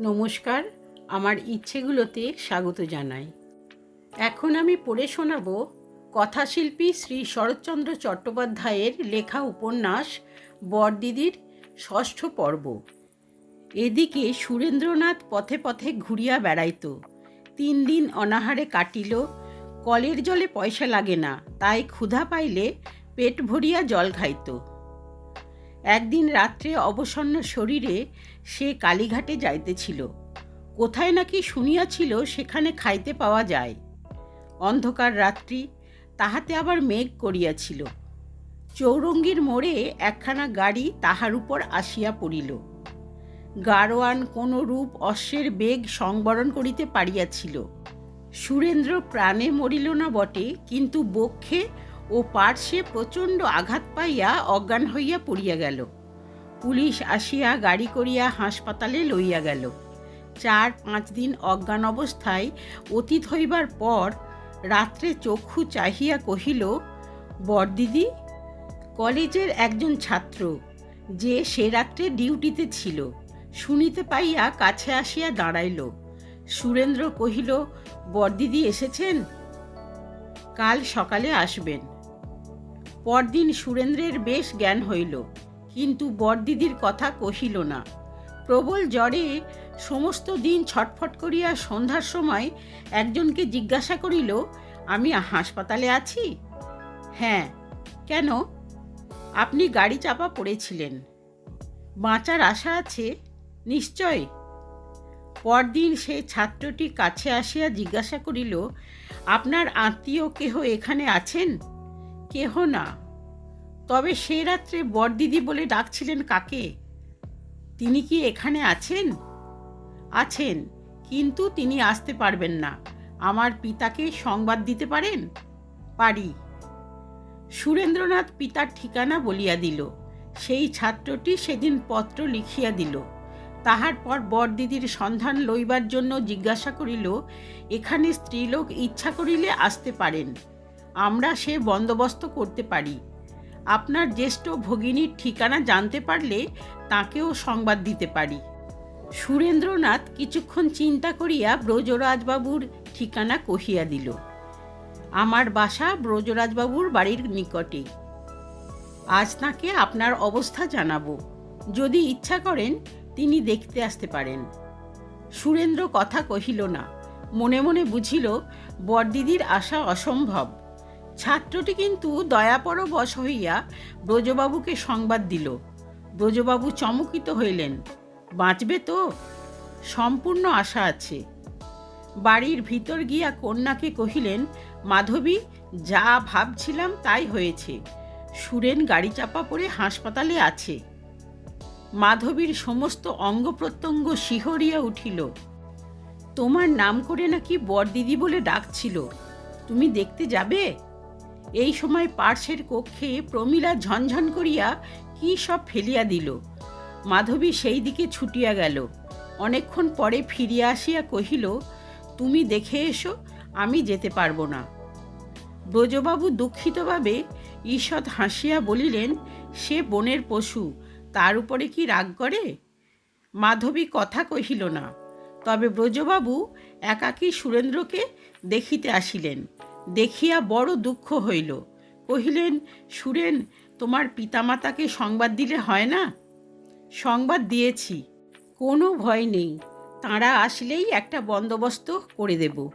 নমস্কার, আমার ইচ্ছেগুলোতে স্বাগত জানাই। এখন আমি পড়ে শোনাব কথাশিল্পী শ্রী শরৎচন্দ্র চট্টোপাধ্যায়ের লেখা উপন্যাস বরদিদির ষষ্ঠ পর্ব। এদিকে সুরেন্দ্রনাথ পথে পথে ঘুরিয়া বেড়াইত। তিন দিন অনাহারে কাটিল, কলের জলে পয়সা লাগে না, তাই ক্ষুধা পাইলে পেট ভরিয়া জল খাইত। একদিন রাত্রে অবসন্ন শরীরে সে কালীঘাটে যাইতেছিল। কোথায় নাকি শুনিয়াছিল সেখানে খাইতে পাওয়া যায়। অন্ধকার রাত্রি, তাহাতে আবার মেঘ করিয়াছিল। চৌরঙ্গীর মোড়ে একখানা গাড়ি তাহার উপর আসিয়া পড়িল। গারোয়ান কোনো রূপ অশ্বের বেগ সংবরণ করিতে পারিয়াছিল। সুরেন্দ্র প্রাণে মরিল না বটে, কিন্তু বক্ষে ও পার্শ্বে প্রচণ্ড আঘাত পাইয়া অজ্ঞান হইয়া পড়িয়া গেল। পুলিশ আসিয়া গাড়ি করিয়া হাসপাতালে লইয়া গেল। চার পাঁচ দিন অজ্ঞান অবস্থায় অতীত হইবার পর রাত্রে চক্ষু চাহিয়া কহিল, বরদিদি, কলেজের একজন ছাত্র যে সে রাত্রে ডিউটিতে ছিল, শুনিতে পাইয়া কাছে আসিয়া দাঁড়াইল। সুরেন্দ্র কহিল, বরদিদি এসেছেন? কাল সকালে আসবেন। পরদিন সুরেন্দ্রের বেশ জ্ঞান হইল, কিন্তু বরদিদির কথা কহিল না। প্রবল জ্বরে সমস্ত দিন ছটফট করিয়া সন্ধ্যার সময় একজনকে জিজ্ঞাসা করিল, আমি হাসপাতালে আছি? হ্যাঁ। কেন? আপনি গাড়ি চাপা পড়েছিলেন। বাঁচার আশা আছে? নিশ্চয়। পরদিন সেই ছাত্রটি কাছে আসিয়া জিজ্ঞাসা করিল, আপনার আত্মীয় কেহ এখানে আছেন? কেহ না। তবে সে রাত্রে বরদিদি বলে ডাকছিলেন কাকে? তিনি কি এখানে আছেন? আছেন, কিন্তু তিনি আসতে পারবেন না। আমার পিতাকে সংবাদ দিতে পারেন? পারি। সুরেন্দ্রনাথ পিতার ঠিকানা বলিয়া দিল। সেই ছাত্রটি সেদিন পত্র লিখিয়া দিল। তাহার পর বরদিদির সন্ধান লইবার জন্য জিজ্ঞাসা করিল, এখানে স্ত্রীলোক ইচ্ছা করিলে আসতে পারেন। আমরা সে বন্দোবস্ত করতে পারি। আপনার জ্যেষ্ঠ ভগিনীর ঠিকানা জানতে পারলে তাকেও সংবাদ দিতে পারি। সুরেন্দ্রনাথ কিছুক্ষণ চিন্তা করিয়া ব্রজরাজবাবুর ঠিকানা কহিয়া দিল, আমার বাসা ব্রজরাজবাবুর বাড়ির নিকটে। আজ তাকে আপনার অবস্থা জানাব। যদি ইচ্ছা করেন তিনি দেখতে আসতে পারেন। সুরেন্দ্র কথা কহিল না, মনে মনে বুঝিল, বরদিদির আশা অসম্ভব। ছাত্রটি কিন্তু দয়াপরবশ হইয়া ব্রজবাবুকে সংবাদ দিল। ব্রজবাবু চমকিত হইলেন। বাঁচবে তো? সম্পূর্ণ আশা আছে। বাড়ির ভিতর গিয়া কন্যাকে কহিলেন, মাধবী, যা ভাবছিলাম তাই হয়েছে। সুরেন গাড়ি চাপা পড়ে হাসপাতালে আছে। মাধবীর সমস্ত অঙ্গ প্রত্যঙ্গ শিহরিয়া উঠিল। তোমার নাম করে নাকি বরদিদি বলে ডাকছিল। তুমি দেখতে যাবে? এই সময় পার্শ্বের কক্ষে প্রমীলা ঝনঝন করিয়া কি সব ফেলিয়া দিল। মাধবী সেই দিকে ছুটিয়া গেল। অনেকক্ষণ পরে ফিরিয়া আসিয়া কহিল, তুমি দেখে এসো, আমি যেতে পারব না। ব্রজবাবু দুঃখিতভাবে ঈষৎ হাসিয়া বলিলেন, সে বনের পশু, তার উপরে কি রাগ করে? মাধবী কথা কহিল না। তবে ব্রজবাবু একাকী সুরেন্দ্রকে দেখিতে আসিলেন। দেখিয়া বড় দুঃখ হইল। কহিলেন, সুরেন, তোমার পিতামাতাকে সংবাদ দিলে হয় না? সংবাদ দিয়েছি। কোনো ভয় নেই। তাঁরা আসলেই একটা বন্দোবস্ত করে দেব।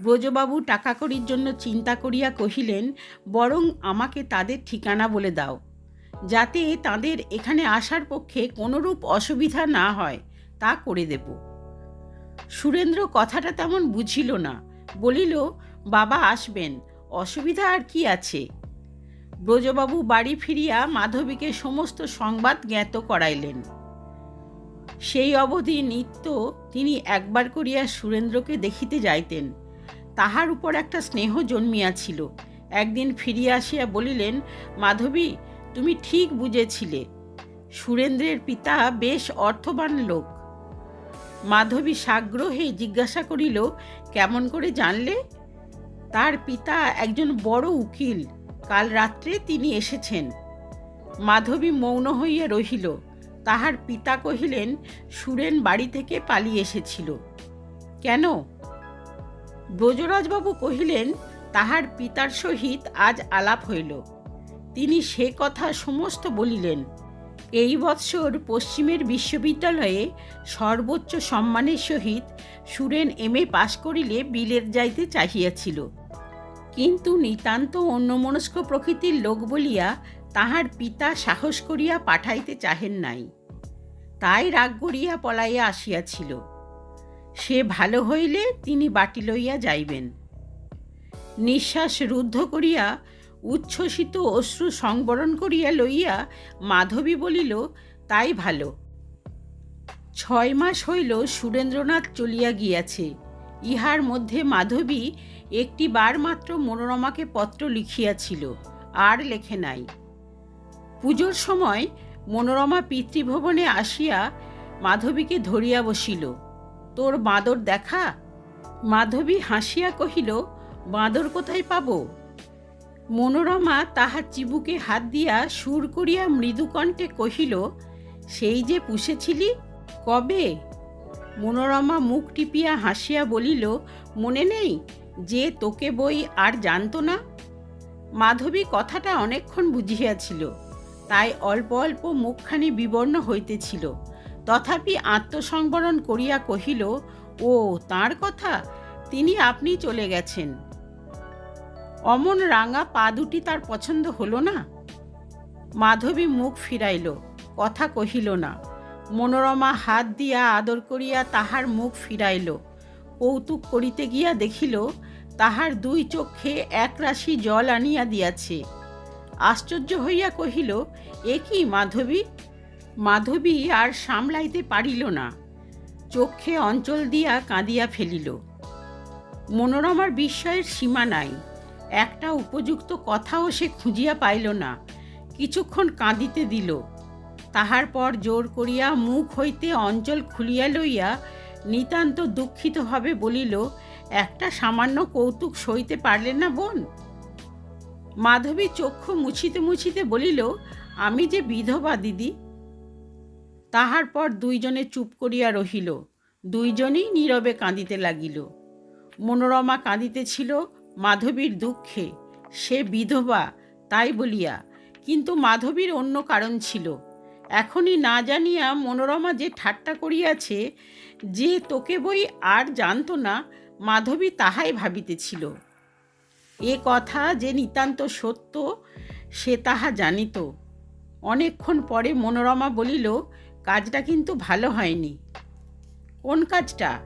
ব্রজবাবু টাকা কড়ির জন্য চিন্তা করিয়া কহিলেন, বরং আমাকে তাদের ঠিকানা বলে দাও। যাতে তাদের এখানে আসার পক্ষে কোনোরূপ অসুবিধা না হয়, তা করে দেব। সুরেন্দ্র কথাটা তেমন বুঝিল না। বলিল বাবা আসবেন, অসুবিধা আর কি আছে? ব্রজবাবু বাড়ি ফিরিয়া মাধবীকে সমস্ত সংবাদ জ্ঞাত করাইলেন। সেই অবধি নিত্য তিনি একবার করিয়া সুরেন্দ্রকে দেখিতে যাইতেন। তাহার উপর একটা স্নেহ জন্মিয়াছিল। একদিন ফিরিয়া আসিয়া বলিলেন, মাধবী, তুমি ঠিক বুঝেছিলে। সুরেন্দ্রের পিতা বেশ অর্থবান লোক। মাধবী সাগ্রহে জিজ্ঞাসা করিল, কেমন করে জানলে? তার পিতা একজন বড় উকিল। কাল রাত্রে তিনি এসেছেন। মাধবী মৌন হইয়া রহিল। তাহার পিতা কহিলেন, সুরেন বাড়ি থেকে পালিয়ে এসেছিল। কেন? ব্রজরাজবাবু কহিলেন, তাহার পিতার সহিত আজ আলাপ হইল। তিনি সে কথা সমস্ত বলিলেন। এই বৎসর পশ্চিমের বিশ্ববিদ্যালয়ে সর্বোচ্চ সম্মানের সহিত সুরেন এম এ পাশ করিলে বিলেত যাইতে চাহিয়াছিল। কিন্তু নিতান্ত অন্যমনস্ক প্রকৃতির লোক বলিয়া তাহার পিতা সাহস করিয়া পাঠাইতে চাহেন নাই। তাই রাগ করিয়া পলাইয়া আসিয়াছিল। সে ভালো হইলে তিনি বাটি লইয়া যাইবেন। নিঃশ্বাস রুদ্ধ করিয়া, উচ্ছ্বসিত অশ্রু সংবরণ করিয়া লইয়া মাধবী বলিল, তাই ভালো। ছয় মাস হইল সুরেন্দ্রনাথ চলিয়া গিয়াছে। ইহার মধ্যে মাধবী একটি বার মাত্র মনোরমাকে পত্র লিখিয়াছিল, আর লেখে নাই। পুজোর সময় মনোরমা পিতৃভবনে আসিয়া মাধবীকে ধরিয়া বসিল, তোর বাঁদর দেখা? মাধবী হাসিয়া কহিল, বাঁদর কোথায় পাব? মনোরমা তাহার চিবুকে হাত দিয়া সুর করিয়া মৃদুকণ্ঠে কহিল, সেই যে পুষেছিলি, কবে? মনোরমা মুখ টিপিয়া হাসিয়া বলিল, মনে নেই? যে তোকে বই আর জানতো না? মাধবী কথাটা অনেকক্ষণ বুঝিয়াছিল। তাই অল্প অল্প মুখখানি বিবর্ণ হইতেছিল। তথাপি আত্মসংবরণ করিয়া কহিল, ও, তার কথা? তিনি আপনি চলে গেছেন। অমন রাঙা পা দুটি তার পছন্দ হলো না? মাধবী মুখ ফিরাইল, কথা কহিল না। মনোরমা হাত দিয়া আদর করিয়া তাহার মুখ ফিরাইল। কৌতুক করিতে গিয়া দেখিল, তাহার দুই চক্ষে এক রাশি জল আনিয়া দিয়াছে। আশ্চর্য হইয়া কহিল, এ কি মাধবী? মাধবী আর সামলাইতে পারিল না। চক্ষে অঞ্চল দিয়া কাঁদিয়া ফেলিল। মনোরমার বিস্ময়ের সীমা নাই। একটা উপযুক্ত কথাও সে খুঁজিয়া পাইল না। কিছুক্ষণ কাঁদিতে দিল। তাহার পর জোর করিয়া মুখ হইতে অঞ্চল খুলিয়া লইয়া নিতান্ত দুঃখিতভাবে বলিল, একটা সামান্য কৌতুক সইতে পারলেন না বোন? মাধবী চক্ষু মুছিতে মুছিতে বলিল, আমি যে বিধবা, দিদি তাহার পর দুইজনে চুপ করিয়া রহিল। দুইজনেই নীরবে কাঁদিতে লাগিল। মনোরমা কাঁদিতেছিল মাধবীর দুঃখে। সে বিধবা, তাই বলিয়া। কিন্তু মাধবীর অন্য কারণ ছিল। এখনই না জানিয়া মনোরমা যে ঠাট্টা করিয়াছে, যে তোকে বই আর জানত না, মাধবী তাহাই ভাবিতেছিল। এ কথা যে নিতান্ত সত্য, সে তাহা জানিত। অনেকক্ষণ পরে মনোরমা বলিল, কাজটা কিন্তু ভালো হয়নি। কোন কাজটা?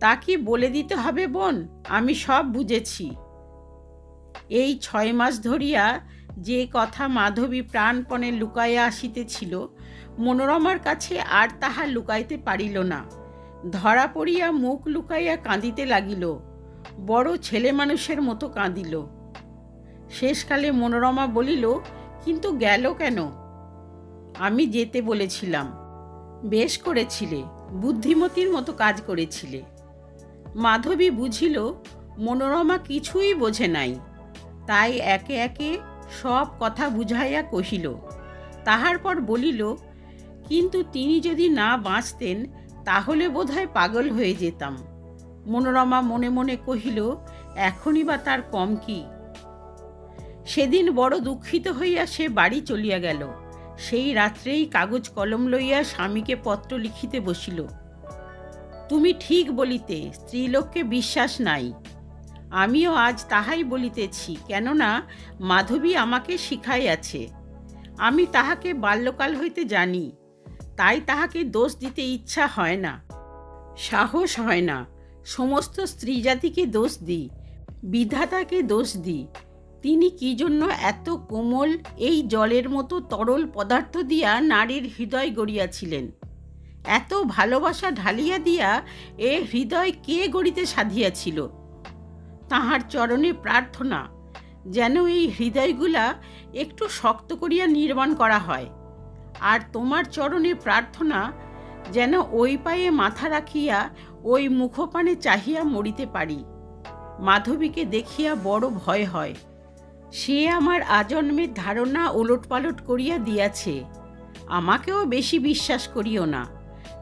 তা কি বলে দিতে হবে বোন? আমি সব বুঝেছি। এই ছয় মাস ধরিয়া যে কথা মাধবী প্রাণপণে লুকাইয়া আসিতেছিল, মনোরমার কাছে আর তাহা লুকাইতে পারিল না। ধরা পড়িয়া মুখ লুকাইয়া কাঁদিতে লাগিল। বড় ছেলে মানুষের মতো কাঁদিল। শেষকালে মনোরমা বলিল, কিন্তু গেল কেন? আমি যেতে বলেছিলাম। বেশ করেছিলে, বুদ্ধিমতির মতো কাজ করেছিলে। মাধবী বুঝিল, মনোরমা কিছুই বোঝে নাই। তাই একে একে সব কথা বুঝাইয়া কহিল, তাহার পর বলিল, কিন্তু তিনি যদি না বাঁচতেন, তাহলে বোধহয় পাগল হয়ে যেতাম মনোরমা মনে মনে কহিল, এখনই বা তার কম কি সেদিন বড় দুঃখিত হইয়া সে বাড়ি চলিয়া গেল। সেই রাত্রেই কাগজ কলম লইয়া স্বামীকে পত্র লিখিতে বসিল, তুমি ঠিক বলিতে, স্ত্রীলোককে বিশ্বাস নাই। আমিও আজ তাহাই বলিতেছি, কেননা মাধবী আমাকে শিখাইয়াছে। আমি তাহাকে বাল্যকাল হইতে জানি, তাই তাহাকে দোষ দিতে ইচ্ছা হয় না। সাহস হয় না, সমস্ত স্ত্রী জাতিকে দোষ দিই, বিধাতাকে দোষ দিই। তিনি কি জন্য এত কোমল এই জলের মতো তরল পদার্থ দিয়া নারীর হৃদয় গড়িয়াছিলেন? এত ভালোবাসা ঢালিয়া দিয়া এ হৃদয় কে গড়িতে সাধিয়াছিল? তাহার চরণে প্রার্থনা, যেন এই হৃদয়গুলা একটু শক্ত করিয়া নির্মাণ করা হয়। আর তোমার চরণে প্রার্থনা, যেন ওই পায়ে মাথা রাখিয়া ওই মুখপানে চাহিয়া মরিতে পারি। মাধবীকে দেখিয়া বড় ভয় হয়। সে আমার আজন্মের ধারণা ওলটপালট করিয়া দিয়াছে। আমাকেও বেশি বিশ্বাস করিও না।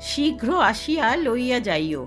শীঘ্র আসিয়া লইয়া যাইও।